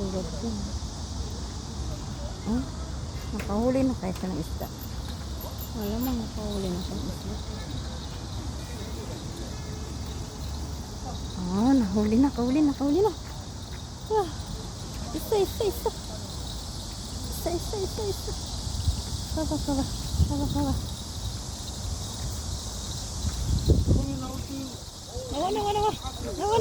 tulad yun. Oh, nakahuli na kayo ng isda. Wala mang nakahuli na ng isda. Oh, nahuli na, kahuli na, kahuli na. Ah, isa, isa, isa. Isa, isa, isa, isa. Saba, saba, saba, saba. Nawa, nawa, nawa. Nawa,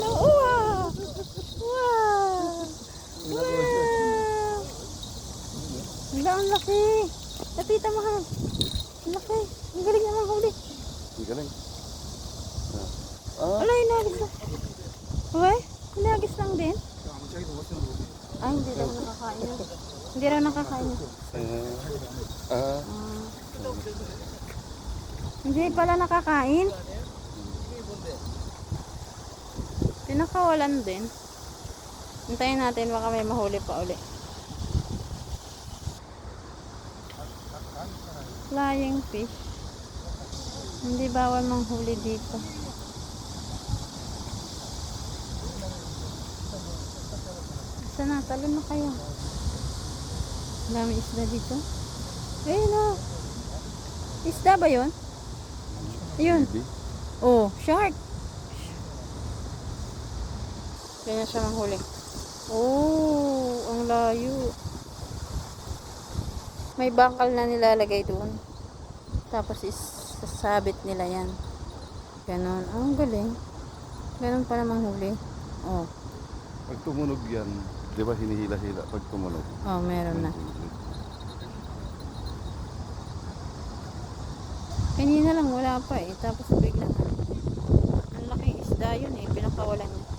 Ang ang laki. Lapita mo ha. Ang laki. Ang galing naman huli. Ang galing. Ah, Wala, inagis na. Uwe? Inagis lang din? Ay, hindi daw nakakain. Hindi raw nakakain eh, ah, Ah. Hindi pala nakakain. Pinakawalan din. Hintayin natin baka may mahuli pa uli. Flying fish. Hindi bawal manghuli dito. Sana, talon na kayo. Dami isda dito. Ayun o. Isda ba yun? Baby. Oh, shark. Ganyan siya manghuli. Oh, ang layo. May bakal na nilalagay doon. Tapos is sasabit nila yan. Ganon. Oh, ang galing. Ganon pala manghuli. Oh, Pag tumunog yan, di ba hinihila-hila pag tumunog? oh meron na. Kanina lang wala pa eh. Tapos bigla.